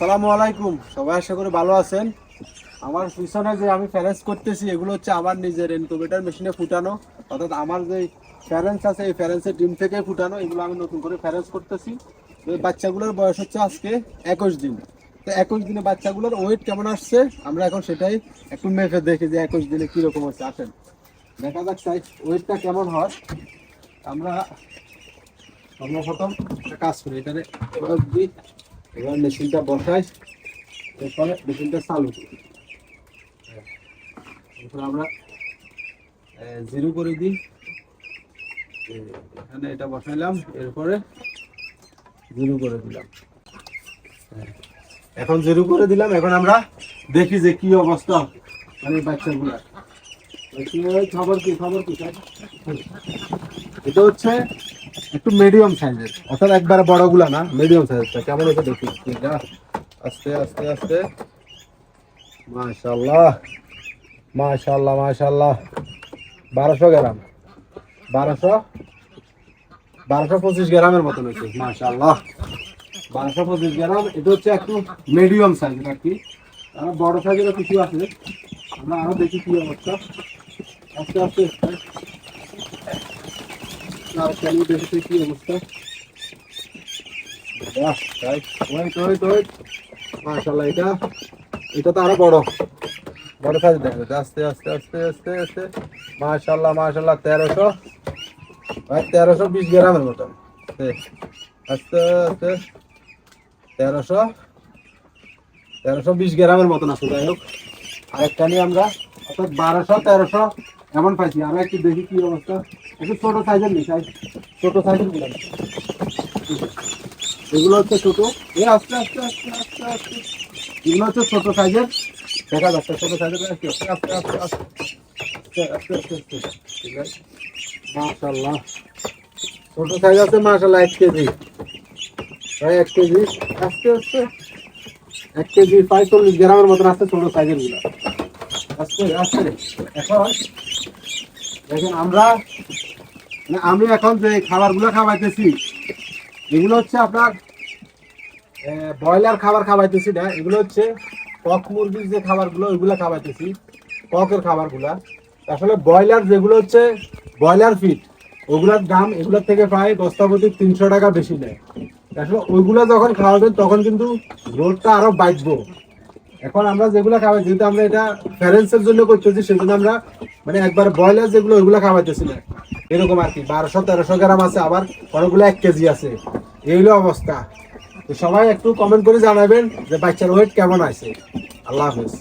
সালামু আলাইকুম। সবাই আশা করি ভালো আছেন। আমার পিছনে যে আমি ফ্যারেন্স করতেছি, এগুলো হচ্ছে আমার নিজের ইনকুবেটার মেশিনে ফুটানো। অর্থাৎ আমার যে ফ্যারেন্স আছে, এই ফ্যারেন্সের ডিম থেকে ফুটানো। এগুলো আমি নতুন করে ফ্যারেন্স করতেছি। বাচ্চাগুলোর বয়স হচ্ছে আজকে একুশ দিন। তো একুশ দিনে বাচ্চাগুলোর ওয়েট কেমন আসছে? আমরা এখন সেটাই একটু মেপে দেখি যে একুশ দিনে কীরকম হচ্ছে। আসেন, দেখা যাক তাই ওয়েটটা কেমন হয়। আমরা সর্বপ্রথম কাজ করি। এখানে এবার মেশিনটা বসাই, এরপরে মেশিনটা চালু করি এরপর আমরা জিরো করে দিই এখানে এটা বসাইলাম, এরপরে জিরো করে দিলাম। এখন জিরো করে দিলাম, এখন আমরা দেখি যে কি অবস্থা মানে বাচ্চাগুলার খবর কি খবর কি? এটা হচ্ছে একটু মিডিয়াম সাইজের অর্থাৎ একবারে বড়গুলা না মিডিয়াম সাইজটা কেমন হয়েছে দেখি? আস্তে আস্তে আস্তে। মাশাল্লাহ মাশাল্লাহ মাশাল্লাহ বারোশো গ্রাম। বারোশো? বারোশো পঁচিশ গ্রামের মতন হয়েছে মাশাল্লাহ বারোশো পঁচিশ গ্রাম, এটা হচ্ছে একটু মিডিয়াম সাইজের আর কি। আর বড় সাইজেরও কিছু আছে। আমরা আরও দেখি কি অবস্থা। আস্তে আস্তে। কি অবস্থা? এটা এটা তো আরও বড়। বড় আস্তে আস্তে আস্তে আস্তে তেরোশো। তেরোশো বিশ গ্রামের মতন আস্তে আস্তে। তেরোশো তেরোশো বিশ গ্রামের মতন আছে, যাই হোক। আরেকটা নিয়ে আমরা, অর্থাৎ বারোশো, তেরোশো এমন পাইছি। আমরা একটু দেখি কি অবস্থা। একটু ছোট সাইজের সাইজ ছোট সাইজেরগুলো এগুলো হচ্ছে ছোট। এ আস্তে আস্তে আস্তে আস্তে আস্তে। এগুলো হচ্ছে ছোট সাইজের দেখা যাচ্ছে, ছোট সাইজের আস্তে আস্তে আস্তে আস্তে আস্তে আস্তে আস্তে আস্তে। ঠিক আছে? মাশাল্লাহ ছোট সাইজ আছে মাশাল্লাহ এক কেজি। প্রায় এক কেজি। আস্তে আস্তে। এক কেজি, প্রায় চল্লিশ গ্রামের মতন আছে ছোট সাইজেরগুলো। আস্তে আস্তে। এখন দেখেন, আমরা আমি এখন যে খাবারগুলো খাওয়াইতেছি, এগুলো হচ্ছে আপনার ব্রয়লার খাবার খাওয়াইতেছি না, এগুলো হচ্ছে কক মুরগির যে খাবারগুলো, ওইগুলো খাওয়াইতেছি, ককের খাবারগুলা। আসলে ব্রয়লার যেগুলো হচ্ছে ব্রয়লার ফিট ওগুলোর দাম এগুলোর থেকে প্রায় বস্তা প্রতি তিনশো টাকা বেশি নেয়। আসলে ওইগুলো যখন খাওয়াবেন, তখন কিন্তু গ্রোথটা আরও বাঁচবো এখন আমরা যেগুলো খাওয়াই, যেহেতু আমরা এটা প্যারেন্টসের জন্য করতেছি, সেজন্য আমরা মানে একবার ব্রয়লার যেগুলো, ওইগুলো খাওয়াইতেছি না। এরকম আর কি। বারোশো, তেরোশো গ্রাম আছে, আবার অনেকগুলো এক কেজি আছে। এইগুলো অবস্থা। তো সবাই একটু কমেন্ট করে জানাবেন যে বাচ্চার ওয়েট কেমন আছে। আল্লাহ হাফেজ।